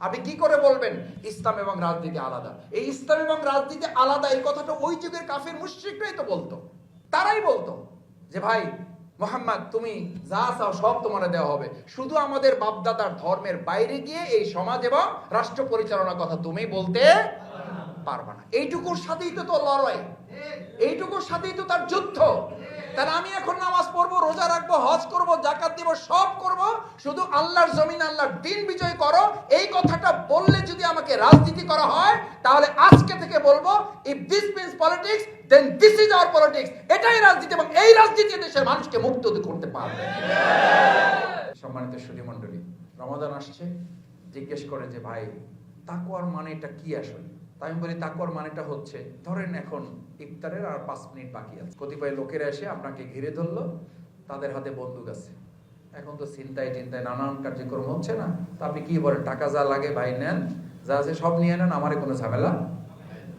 আপনি কি করে বলবেন? ইসলাম এবং রাজনীতি আলাদা। এই ইসলাম এবং রাজনীতি আলাদা, এই কথাটা ওই যুগের কাফের মুশ্রিকরাই তো বলতো। তারাই বলতো যে, ভাই, মোহাম্মদ, তুমি যা চাও সব তোমার দেওয়া হবে। শুধু আমাদের বাপদাদার ধর্মের বাইরে গিয়ে এই সমাজ এবং রাষ্ট্র পরিচালনার কথা তুমি বলতে পারবে না। এইটুকুর সাথেই তো তোর লড়াই। এইটুকুর সাথেই তো তার যুদ্ধ। তাহলে আমি এখন রোজা রাখব, হজ করব জাকাত দিব, সব করব। শুধু আল্লাহর জমিন, আল্লাহর দিন বিজয় করো। এই কথাটা বললে যদি আমাকে রাজনীতি করা হয়, তাহলে আজকে থেকে বলব if this means politics then this is our politics এটাই রাজনীতি এবং এই রাজনীতি দেশের মানুষকে মুক্ত করতে পারবে। সম্মানিত সুধী মণ্ডলী, রমাদান আসছে। জিজ্ঞেস করে যে, ভাই তাকুয়ার মানেটা কি আসলে? তাই আমি বলি তাকুয়ার মানেটা হচ্ছে, ধরেন এখন ইফতারের আর পাঁচ মিনিট বাকি আছে। কতিপয় লোকেরা এসে আপনাকে ঘিরে ধরলো। তাদের হাতে বন্দুক আছে। এখন তো চিন্তায় চিন্তায় নানান কার্যক্রম হচ্ছে না। তা আপনি কি বলেন, টাকা যা লাগে ভাই নেন, যা আছে সব নিয়ে নেন, আমার কোনো ঝামেলা?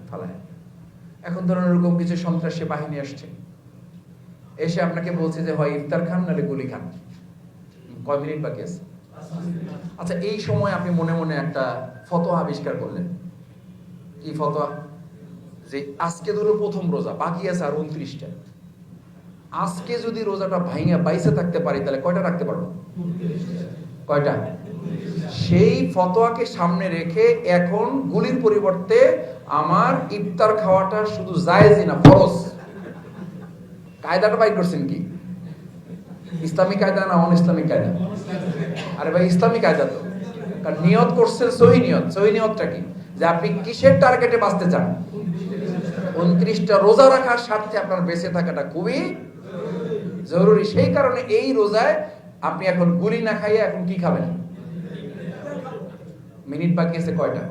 ফালায়। এখন ধরুন এরকম কিছু সন্ত্রাসী বাহিনী আসছে। এসে আপনাকে বলছে যে, হয় ইফতার খান নাহলে গুলি খান। কয় মিনিট বাকি আছে? আচ্ছা এই সময় আপনি মনে মনে একটা ফতোয়া আবিষ্কার করলেন। কি ফতোয়া? যে আজকে ধরো প্রথম রোজা, বাকি আছে আর উনত্রিশটা। আজকে যদি রোজাটা ভাইঙা বাইসে থাকতে পারি, তাহলে কয়টা রাখতে পারব? কয়টা? সেই ফতোয়াকে সামনে রেখে এখন গুলির পরিবর্তে আমার ইফতার খাওয়াটা শুধু জায়েজই না, ফরজ। কায়দাটা বাই করছেন কি? ইসলামী কায়দা না অন ইসলামিক কায়দা? আরে ভাই, ইসলামী কায়দা তো। কারণ নিয়ত করছেন সহি নিয়ত। সহি নিয়তটা কি? যে আপনি কিসের টার্গেটে বাঁচতে চান? উনত্রিশটা রোজা রাখার স্বার্থে আপনার বেঁচে থাকাটা খুবই জরুরি। সেই কারণে এই রোজায় আপনি এখন গুলি না খাইয়ে এখন কি খাবেন? মিনিট বাকি আছে কয়টা?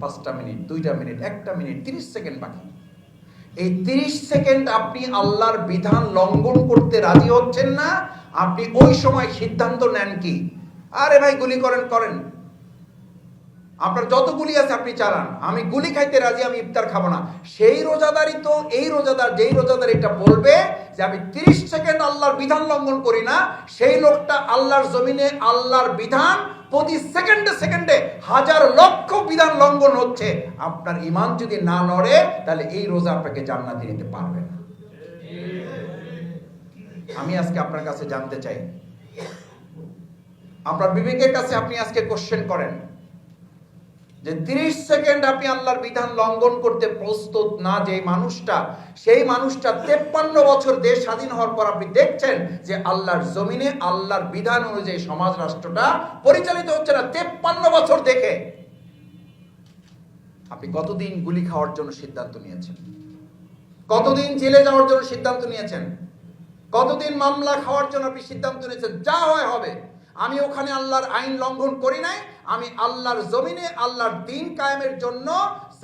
পাঁচটা মিনিট, দুইটা মিনিট, একটা মিনিট, তিরিশ সেকেন্ড বাকি। এই তিরিশ সেকেন্ড আপনি আল্লাহর বিধান লঙ্ঘন করতে রাজি হচ্ছেন না, আপনি ওই সময় সিদ্ধান্ত নেন কি? আরে ভাই, গুলি করেন করেন। আপনার যত গুলি আছে আপনি চালান। আমি গুলি খাইতে রাজি, আমি ইফতার খাব না। সেই রোজাদারই তো, এই রোজাদার, যেই রোজাদার এটা বলবে যে আমি তিরিশ সেকেন্ড আল্লাহর বিধান লঙ্ঘন করি না, সেই লোকটা আল্লাহর জমিনে আল্লাহর বিধান প্রতি সেকেন্ডে সেকেন্ডে হাজার লক্ষ বিধান লঙ্ঘন হচ্ছে। আপনার ইমান যদি না নড়ে, তাহলে এই রোজা আপনাকে জান্নাতে নিতে পারবে না। আমি আজকে আপনার কাছে জানতে চাই। আপনার বিবেকের কাছে আপনি আজকে কোশ্চেন করেন। যে 30 সেকেন্ড আপনি আল্লাহর বিধান লঙ্ঘন করতে প্রস্তুত না যে মানুষটা, সেই মানুষটা তেপ্পান্ন বছর দেশ স্বাধীন হওয়ার পর আপনি দেখছেন যে আল্লাহর জমিনে, আল্লাহর বিধান অনুযায়ী সমাজ রাষ্ট্রটা পরিচালিত হচ্ছে না তেপ্পান্ন বছর দেখে। আপনি কতদিন গুলি খাওয়ার জন্য সিদ্ধান্ত নিয়েছেন? কতদিন জেলে যাওয়ার জন্য সিদ্ধান্ত নিয়েছেন? কতদিন মামলা খাওয়ার জন্য আপনি সিদ্ধান্ত নিয়েছেন? যা হয় হবে। আমি ওখানে আল্লাহর আইন লঙ্ঘন করি নাই আমি আল্লাহর জমিনে আল্লাহর দিন কায়েমের জন্য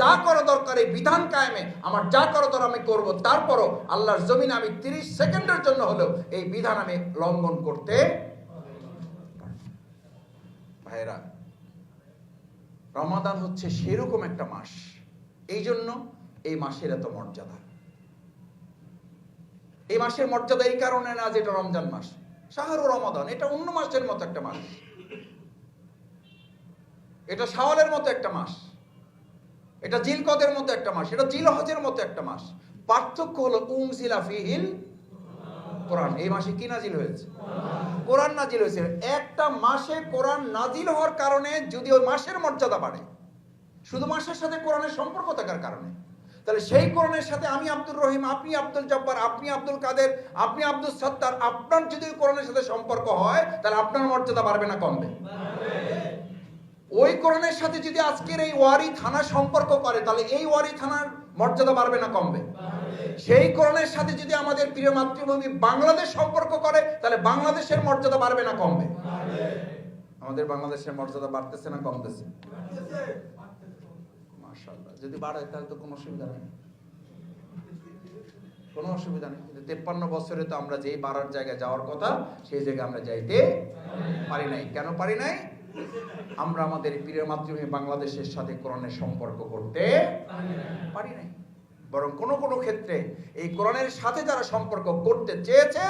যা করা দরকার, এই বিধান কায়েমে আমার যা করা দরকার আমি করব। তারপরও আল্লাহর জমিনে আমি তিরিশ সেকেন্ডের জন্য হলেও এই বিধান আমি লঙ্ঘন করতে ভাইরা রমাদান হচ্ছে সেরকম একটা মাস। এই জন্য এই মাসের এত মর্যাদা। এই মাসের মর্যাদা এই কারণে না যে এটা রমজান মাস। শাহরু রমাদান, এটা অন্য মাসের মতো একটা মাস। এটা শাওয়ালের মতো একটা মাস। এটা জিলকদের মতো একটা মাস। এটা জিলহজের মতো একটা মাস। পার্থক্য হলো উমজিলা ফিহিল কোরআন। এই মাসে কি নাজিল হয়েছে? কোরআন নাজিল হয়েছে। একটা মাসে কোরআন নাজিল হওয়ার কারণে যদি ওই মাসের মর্যাদা বাড়ে, শুধু মাসের সাথে কোরআনের সম্পর্ক থাকার কারণে, তাহলে সেই কোরআনের সাথে আমি আব্দুর রহিম, আপনি আব্দুল জব্বার, আপনি আব্দুল কাদের, আপনি আব্দুল সত্তার, আপনার যদি কোরআনের সাথে সম্পর্ক হয়, তাহলে আপনার মর্যাদা বাড়বে না, কমবে। ওই কোরআনের সাথে যদি আজকের এই ওয়ারি থানা সম্পর্ক করে, তাহলে এই ওয়ারি থানার মর্যাদা বাড়বে না কমবে? সেই কোরআনের সাথে যদি আমাদের প্রিয় মাতৃভূমি বাংলাদেশ সম্পর্ক করে, তাহলে বাংলাদেশের মর্যাদা বাড়বে না কমবে? আমাদের বাংলাদেশের মর্যাদা বাড়তেছে না কমতেছে? যদি বাড়ে তাহলে তো কোনো অসুবিধা নেই। কোনো অসুবিধা নেই। কিন্তু তেপ্পান্ন বছরে তো আমরা যেই বাড়ার জায়গায় যাওয়ার কথা, সেই জায়গায় আমরা যাইতে পারি নাই। কেন পারি নাই? আমরা আমাদের পীরের মাতৃভূমি বাংলাদেশের সাথে কোরআনের সম্পর্ক করতে পারি নাই। বরং কোনো কোনো ক্ষেত্রে এই কোরআনের সাথে যারা সম্পর্ক করতে চেয়েছে,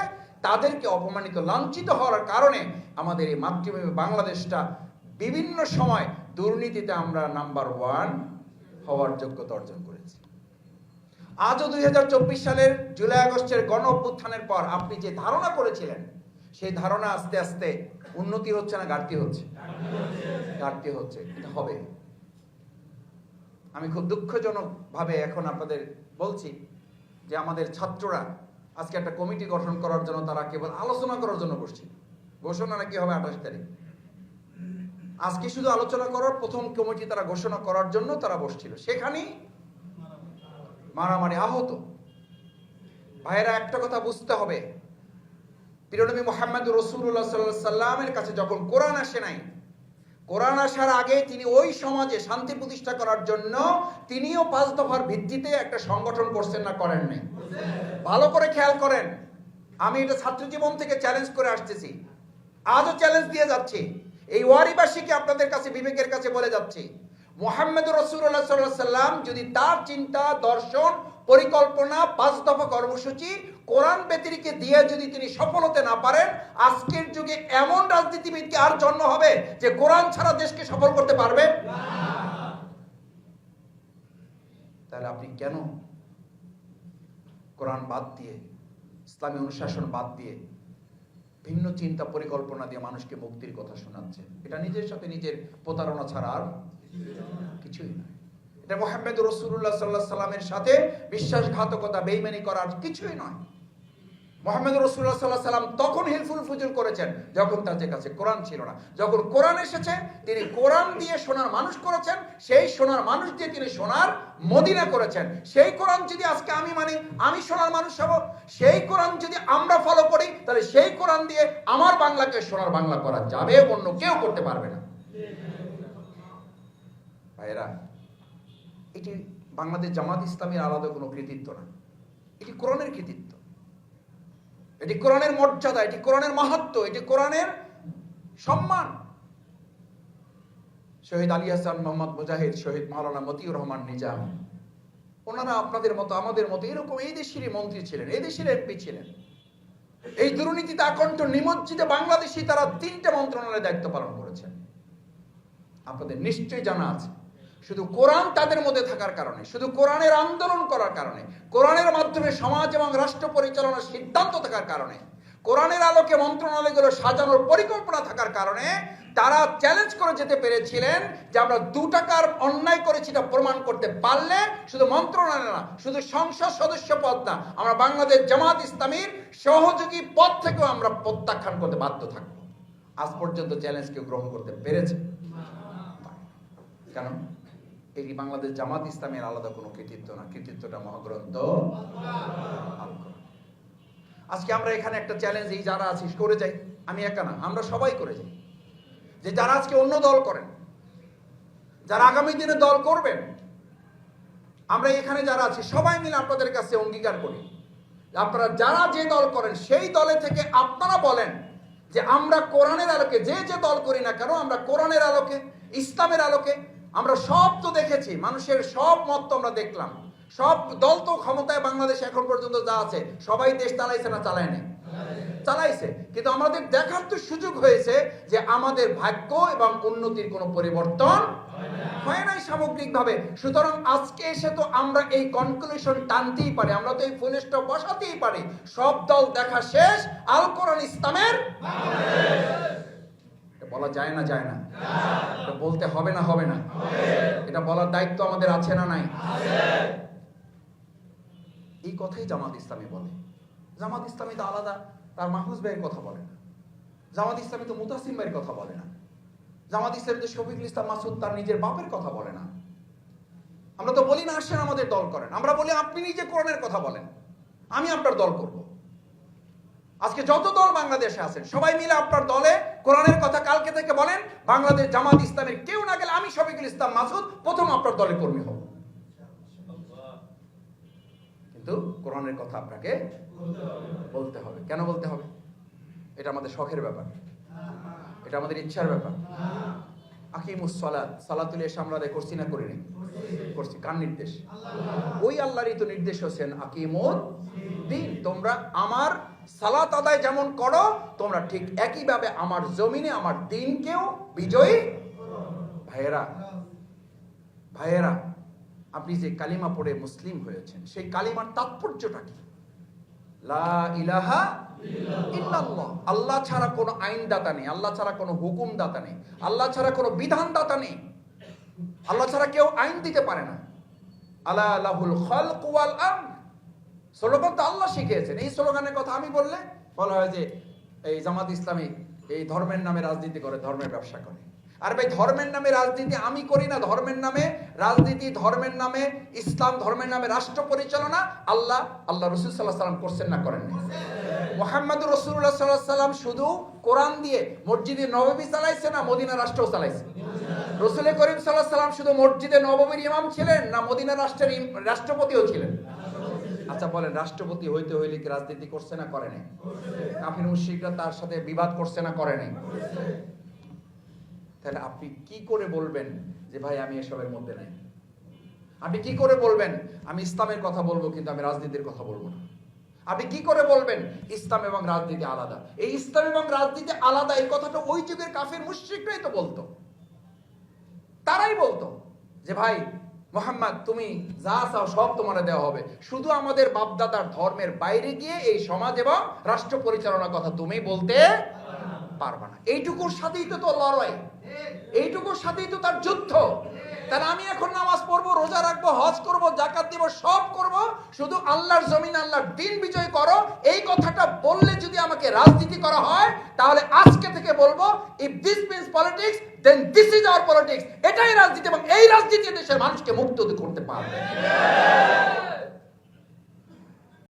তাদেরকে অপমানিত, লাঞ্ছিত হওয়ার কারণে আমাদের এই মাতৃভূমি বাংলাদেশটা বিভিন্ন সময় দুর্নীতিতে আমরা নাম্বার ওয়ান হওয়ার যোগ্যতা অর্জন করেছি। আজও দুই হাজার চব্বিশ সালের জুলাই আগস্টের গণ অভ্যুত্থানের পর আপনি যে ধারণা করেছিলেন সেই ধারণা আস্তে আস্তে উন্নতি হচ্ছে না ঘাটতি হচ্ছে? ঘাটতি হচ্ছে, এটা হবে। আমি খুব দুঃখজনক ভাবে এখন আপনাদের বলছি যে আমাদের ছাত্ররা আজকে একটা কমিটি গঠন করার জন্য তারা কেবল আলোচনা করার জন্য বসছে। ঘোষণা নাকি হবে আঠাশ তারিখ? আজকে শুধু আলোচনা করার প্রথম কমিটি তারা ঘোষণা করার জন্য তারা বসছিল। সেখানেই মারামারি আহত। ভাইয়েরা, একটা কথা বুঝতে হবে। প্রিয়নবী মোহাম্মদ রসুল্লাহ সাল্লাহ সাল্লামের কাছে যখন কোরআন আসে নাই, কোরআন আসার আগে তিনি ওই সমাজে শান্তি প্রতিষ্ঠা করার জন্য তিনিও পাঁচ দফার ভিত্তিতে একটা সংগঠন করছেন না করেন নাই। ভালো করে খেয়াল করেন, আমি এটা ছাত্র জীবন থেকে চ্যালেঞ্জ করে আসতেছি। আজও চ্যালেঞ্জ দিয়ে যাচ্ছি। এই ওয়ারিবাসীকে আপনাদের কাছে, বিবেকের কাছে বলে যাচ্ছি মোহাম্মদ রসুল্লাহ সাল্লাহ সাল্লাম যদি তার চিন্তা, দর্শন, পরিকল্পনা, পাঁচ দফা কর্মসূচি কোরআন ব্যতিরিকে দিয়ে যদি তিনি সফল হতে না পারেন, আজকের যুগে এমন রাজনীতিবিদকে আর জন্ম হবে যে কোরআন ছাড়া দেশকে সফল করতে পারবে? তাহলে আপনি কেন কোরআন বাদ দিয়ে, ইসলামী অনুশাসন বাদ দিয়ে ভিন্ন চিন্তা পরিকল্পনা দিয়ে মানুষকে মুক্তির কথা শোনাচ্ছে এটা নিজের সাথে নিজের প্রতারণা ছাড়া আর কিছুই নয়। এটা মোহাম্মদ রসুল্লাহ সাল্লাহ সাল্লামের সাথে বিশ্বাসঘাতকতা, বেইমানি করার কিছুই নয়। মোহাম্মদ রসুল্লাহ সাল্লাহ সাল্লাম তখন হিলফুল ফুজুল করেছেন, যখন তাদের কাছে কোরআন ছিল না। যখন কোরআন এসেছে, তিনি কোরআন দিয়ে সোনার মানুষ করেছেন, সেই সোনার মানুষ দিয়ে তিনি সোনার মদিনা করেছেন। সেই কোরআন যদি আজকে আমি মানি, আমি সোনার মানুষ হব। সেই কোরআন যদি আমরা ফলো করি, তাহলে সেই কোরআন দিয়ে আমার বাংলাকে সোনার বাংলা করা যাবে, অন্য কেউ করতে পারবে না। ভাইয়েরা, এটি বাংলাদেশ জামাত ইসলামের আলাদা কোনো কৃতিত্ব না। এটি কোরআনের কৃতিত্ব। এটি কোরআনের মর্যাদা, এটি কোরআনের মাহাত্ম, এটি কোরআনের সম্মান। শহীদ আলী হাসান, মোহাম্মদ মুজাহিদ, শহীদ মাওলানা মতিউর রহমান নিজাম, ওনারা আপনাদের মতো, আমাদের মতো, এরকম এই দেশেরই মন্ত্রী ছিলেন, এই দেশের এমপি ছিলেন। এই দুর্নীতিতে আকণ্ঠ নিমজ্জিত বাংলাদেশি তারা তিনটা মন্ত্রণালয়ে দায়িত্ব পালন করেছেন। আপনাদের নিশ্চয়ই জানা আছে শুধু কোরআন তাদের মধ্যে থাকার কারণে, শুধু কোরআনের আন্দোলন করার কারণে, কোরআনের মাধ্যমে সমাজ এবং রাষ্ট্র পরিচালনার সিদ্ধান্ত থাকার কারণে, কোরআনের আলোকে মন্ত্রণালয়গুলো সাজানোর পরিকল্পনা থাকার কারণে তারা চ্যালেঞ্জ করে যেতে পেরেছিলেন যে আমরা দু টাকার অন্যায় করেছি এটা প্রমাণ করতে পারলে শুধু মন্ত্রণালয় না, শুধু সংসদ সদস্য পদ না, আমরা বাংলাদেশ জামাত ইসলামীর সহযোগী পদ থেকেও আমরা প্রত্যাখ্যান করতে বাধ্য থাকব। আজ পর্যন্ত চ্যালেঞ্জ কেউ গ্রহণ করতে পেরেছে? কেন? এটি বাংলাদেশ জামাত ইসলামের আলাদা কোনো কৃতিত্ব না? কৃতিত্বটা মহাগ্রন্থ আজকে আমরা এখানে একটা চ্যালেঞ্জ এই যারা আছি করে যাই। আমি একা না, আমরা সবাই করে যাই। যে যারা আজকে অন্য দল করেন, যারা আগামী দিনে দল করবেন, আমরা এখানে যারা আছি, সবাই মিলে আপনাদের কাছে অঙ্গীকার করি। আপনারা যারা যে দল করেন, সেই দলে থেকে আপনারা বলেন যে আমরা কোরআনের আলোকে, যে যে দল করি না কেন, আমরা কোরআনের আলোকে, ইসলামের আলোকে আমরা সব তো দেখেছি, মানুষের সব মত তো আমরা দেখলাম। সব দল তো ক্ষমতায় বাংলাদেশে এখন পর্যন্ত যা আছে, সবাই দেশ চালাইছে না চালায় চালাইছে। কিন্তু আমাদের দেখার তো সুযোগ হয়েছে যে আমাদের ভাগ্য এবং উন্নতির কোনো পরিবর্তন হয় নাই সামগ্রিকভাবে। সুতরাং আজকে এসে তো আমরা এই কনক্লুশন টানতেই পারি, আমরা তো এই ফুল বসাতেই পারি। সব দল দেখা শেষ আল কোরআন ইসলামের বলা যায় না যায় না। এটা বলতে হবে না হবে না। এটা বলার দায়িত্ব আমাদের আছে না নাই? এই কথাই জামাত ইসলামী বলে। জামাত ইসলামী তো আলাদা, তার মাহফুজ ভাইয়ের কথা বলে না। জামাত ইসলামী তো মুতাসিম ভাইয়ের কথা বলে না। জামাত ইসলামী তো শফিকুল ইসলাম মাসুদ তার নিজের বাপের কথা বলে না। আমরা তো বলি না আসেন আমাদের দল করেন। আমরা বলি আপনি নিজে কোরআনের কথা বলেন। আমি আপনার দল করব। আজকে যত দল বাংলাদেশে আছেন, সবাই মিলে আপনার দলে কোরআনের কথা কালকে থেকে বলেন, বাংলাদেশ জামাত ইসলামের কেউ না গেলে আমি শফিকুল ইসলাম মাসুদ প্রথম আপনার দলে কর্মী হব। কিন্তু কোরআনের কথা আপনাকে বলতে হবে। কেন বলতে হবে? এটা আমাদের শখের ব্যাপার। এটা আমাদের ইচ্ছার ব্যাপার। আকিমুস সালাত, সালাতুল এসে আমরা করছি না করি করিনি করছি। কার নির্দেশ? ওই আল্লাহরই তো নির্দেশ হচ্ছেন আকিমুদ দিন। তোমরা আমার সালাত আদায় যেমন করো, তোমরা ঠিক একইভাবে আমার জমিনে, আমার দিনকেও বিজয়ী ভাইয়েরা ভাইয়েরা, আপনি যে কালিমা পড়ে মুসলিম হয়েছেন, সেই কালিমার তাৎপর্যটা কি? লা ইলাহা ইল্লাল্লাহ। আল্লাহ ছাড়া কোনো আইনদাতা নেই, আল্লাহ ছাড়া কোনো হুকুমদাতা নেই, আল্লাহ ছাড়া কোনো বিধানদাতা নেই। আল্লাহ ছাড়া কেউ আইন দিতে পারে না। আলা লাহুল খালক আমর। স্লোগান তো আল্লাহ শিখিয়েছেন। এই স্লোগানের কথা আমি বললে বলা হয় যে, এই জামাত ইসলামী এই ধর্মের নামে রাজনীতি করে, ধর্মের ব্যবসা করে। আর ভাই, ধর্মের নামে রাজনীতি আমি করি না, ধর্মের নামে রাজনীতি, ধর্মের নামে ইসলাম, ধর্মের নামে রাষ্ট্র পরিচালনা আল্লাহ আল্লাহ রসুল সাল্লাহ সাল্লাম করছেন না করেন মোহাম্মদ রসুল্লাহ সাল্লাহ সাল্লাম শুধু কোরআন দিয়ে মসজিদে নবমী চালাইছে না মদিনা রাষ্ট্র চালাইছে? রসুল করিম সাল্লাহ সাল্লাম শুধু মসজিদে নবমীর ইমাম ছিলেন না মদিনা রাষ্ট্রের রাষ্ট্রপতিও ছিলেন? আচ্ছা বলেন, রাষ্ট্রপতি হইতে হইলে কি রাজনীতি করছে না করে নাই? কাফির মুশরিকরা তার সাথে বিবাদ করছে না করে নাই? তাহলে আপনি কি করে বলবেন যে, ভাই, আমি এসবের মধ্যে নাই আপনি কি করে বলবেন, আমি ইসলামের কথা বলব, কিন্তু আমি রাজনীতির কথা বলব না আপনি কি করে বলবেন, ইসলাম এবং রাজনীতি আলাদা এই ইসলাম এবং রাজনীতি আলাদা, এই কথাটা ওই যুগের কাফের মুশরিকরাই তো বলতো। তারাই বলতো যে, ভাই মোহাম্মদ, তুমি যা চাও সব তোমার দেওয়া হবে। শুধু আমাদের বাপদাদার ধর্মের বাইরে গিয়ে এই সমাজ এবং রাষ্ট্র পরিচালনার কথা তুমি বলতে পারবা না। এইটুকুর সাথেই তো তোর লড়াই। এইটুকুর সাথেই তো তার যুদ্ধ। তাহলে আমি এখন নামাজ পড়ব, রোজা রাখব, হজ করব জাকাত দিব, সব করব। শুধু আল্লাহর জমিন আল্লাহর দিন বিজয় করো। এই কথাটা বললে যদি আমাকে রাজনীতি করা হয়, তাহলে আজকে থেকে বলব if this means politics then this is our politics এটাই রাজনীতি এবং এই রাজনীতি দেশের মানুষকে মুক্ত করতে পারবে।